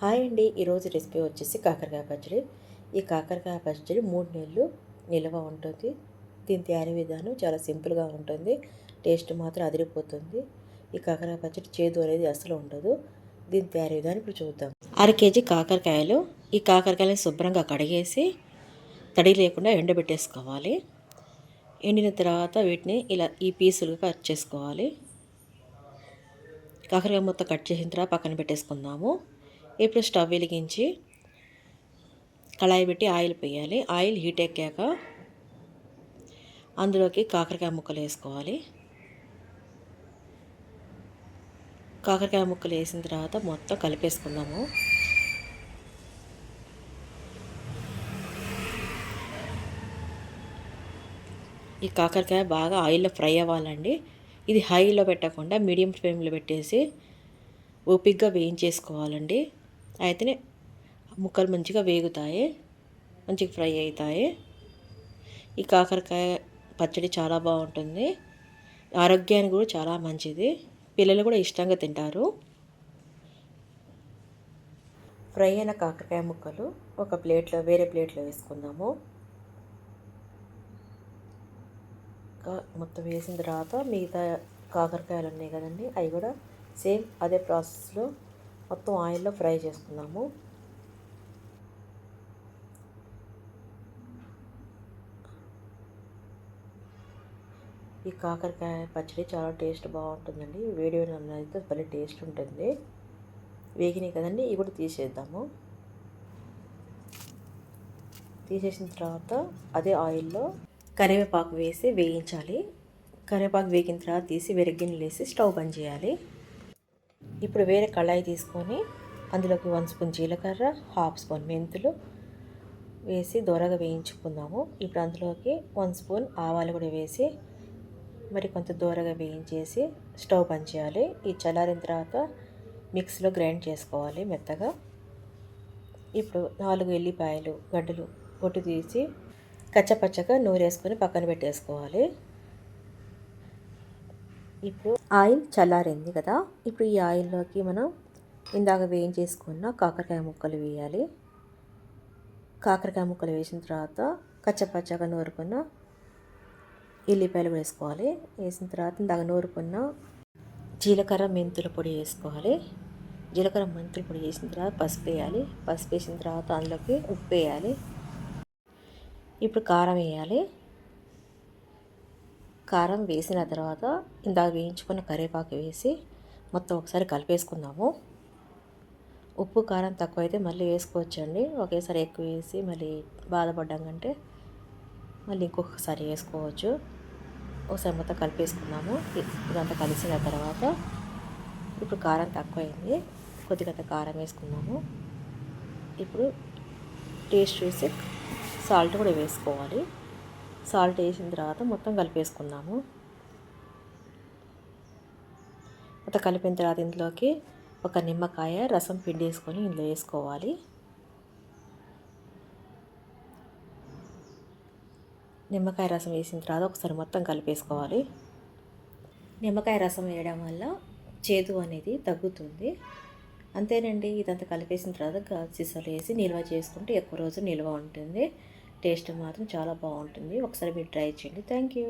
Hi అండి. ఈరోజు recipe వచ్చేసి కాకరకాయ పచ్చడి. ఈ కాకరకాయ పచ్చడి మూడు నెలలు నిల్వ ఉంటుంది. దీని తయారీ విధానం చాలా సింపుల్గా ఉంటుంది. టేస్ట్ మాత్రం అదిరిపోతుంది. ఈ కాకరకాయ పచ్చడి చేదు అనేది అసలు ఉండదు. దీని తయారీ విధానం ఇప్పుడు చూద్దాం. అర కేజీ కాకరకాయలు ఈ కాకరకాయలను శుభ్రంగా కడిగేసి తడి లేకుండా ఎండబెట్టేసుకోవాలి. ఎండిన తర్వాత వీటిని ఇలా ఈ పీసులుగా కట్ చేసుకోవాలి. కాకరకాయ మొత్తం కట్ చేసిన తర్వాత పక్కన పెట్టేసుకుందాము. ఇప్పుడు స్టవ్ వెలిగించి కళాయి పెట్టి ఆయిల్ పోయాలి. ఆయిల్ హీట్ ఎక్కాక అందులోకి కాకరకాయ ముక్కలు వేసుకోవాలి. కాకరకాయ ముక్కలు వేసిన తర్వాత మొత్తం కలిపేసుకుందాము. ఈ కాకరకాయ బాగా ఆయిల్లో ఫ్రై అవ్వాలండి. ఇది హైలో పెట్టకుండా మీడియం ఫ్లేమ్లో పెట్టేసి ఓపిక్గా వేయించేసుకోవాలండి. అయితేనే ముక్కలు మంచిగా వేగుతాయి మంచిగా ఫ్రై అవుతాయి. ఈ కాకరకాయ పచ్చడి చాలా బాగుంటుంది. ఆరోగ్యానికి కూడా చాలా మంచిది. పిల్లలు కూడా ఇష్టంగా తింటారు. ఫ్రై అయిన కాకరకాయ ముక్కలు ఒక ప్లేట్లో వేరే ప్లేట్లో వేసుకుందాము. మొత్తం వేసిన తర్వాత మిగతా కాకరకాయలు ఉన్నాయి కదండి అవి కూడా సేమ్ అదే ప్రాసెస్లో మొత్తం ఆయిల్లో ఫ్రై చేసుకుందాము ఈ కాకరకాయ పచ్చడి చాలా టేస్ట్ బాగుంటుందండి. వేడి వేడి అయితే భలే టేస్ట్ ఉంటుంది. వేగినాయి కదండి ఇవి కూడా తీసేద్దాము. తీసేసిన తర్వాత అదే ఆయిల్లో కరివేపాకు వేసి వేయించాలి. కరివేపాకు వేగిన తర్వాత తీసి వెరగిన్నెలు వేసి స్టవ్ బంద్ చేయాలి. ఇప్పుడు వేరే కళాయి తీసుకొని అందులోకి వన్ స్పూన్ జీలకర్ర హాఫ్ స్పూన్ మెంతులు వేసి దొరగా వేయించుకుందాము. ఇప్పుడు అందులోకి వన్ స్పూన్ ఆవాలు కూడా వేసి మరి కొంత దూరగా వేయించేసి స్టవ్ బంద్ చేయాలి. ఈ చల్లారిన తర్వాత మిక్స్లో గ్రైండ్ చేసుకోవాలి మెత్తగా. ఇప్పుడు నాలుగు ఎల్లిపాయలు గడ్డలు పొట్టు తీసి కచ్చపచ్చగా నూరేసుకొని పక్కన పెట్టేసుకోవాలి. ఇప్పుడు ఆయిల్ చల్లారింది కదా. ఇప్పుడు ఈ ఆయిల్లోకి మనం ఇందాక వేయించేసుకున్న కాకరకాయ ముక్కలు వేయాలి. కాకరకాయ ముక్కలు వేసిన తర్వాత కచ్చపచ్చగా నూరుకున్న ఎల్లిపాయలు వేసుకోవాలి. వేసిన తర్వాత ఇందాక నూరుకున్న జీలకర్ర మెంతుల పొడి వేసుకోవాలి. జీలకర్ర మెంతుల పొడి వేసిన తర్వాత పసుపు వేయాలి. పసుపు వేసిన తర్వాత అందులోకి ఉప్పు వేయాలి. ఇప్పుడు కారం వేయాలి. కారం వేసిన తర్వాత ఇందాక వేయించుకున్న కరివేపాకు వేసి మొత్తం ఒకసారి కలిపేసుకుందాము. ఉప్పు కారం తక్కువైతే మళ్ళీ వేసుకోవచ్చండి. ఒకేసారి ఎక్కువ వేసి మళ్ళీ బాధపడ్డాం కంటే మళ్ళీ ఇంకొకసారి వేసుకోవచ్చు. ఒకసారి మొత్తం కలిపేసుకున్నాము ఇదంతా కలిసిన తర్వాత ఇప్పుడు కారం తక్కువైంది. కొద్దిగా కారం వేసుకున్నాము ఇప్పుడు టేస్ట్ చూసి సాల్ట్ కూడా వేసుకోవాలి. సాల్ట్ వేసిన తర్వాత మొత్తం కలిపేసుకుందాము. మొత్తం కలిపిన తర్వాత ఇందులోకి ఒక నిమ్మకాయ రసం పిండి వేసుకొని ఇందులో వేసుకోవాలి. నిమ్మకాయ రసం వేసిన తర్వాత ఒకసారి మొత్తం కలిపేసుకోవాలి. నిమ్మకాయ రసం వేయడం వల్ల చేదు అనేది తగ్గుతుంది. అంతేనండి ఇదంతా కలిపేసిన తర్వాత గాజు సీసాలు వేసి నిల్వ చేసుకుంటే ఎక్కువ రోజు నిల్వ ఉంటుంది. టేస్ట్ మాత్రం చాలా బాగుంటుంది. ఒకసారి మీరు ట్రై చేయండి. Thank you.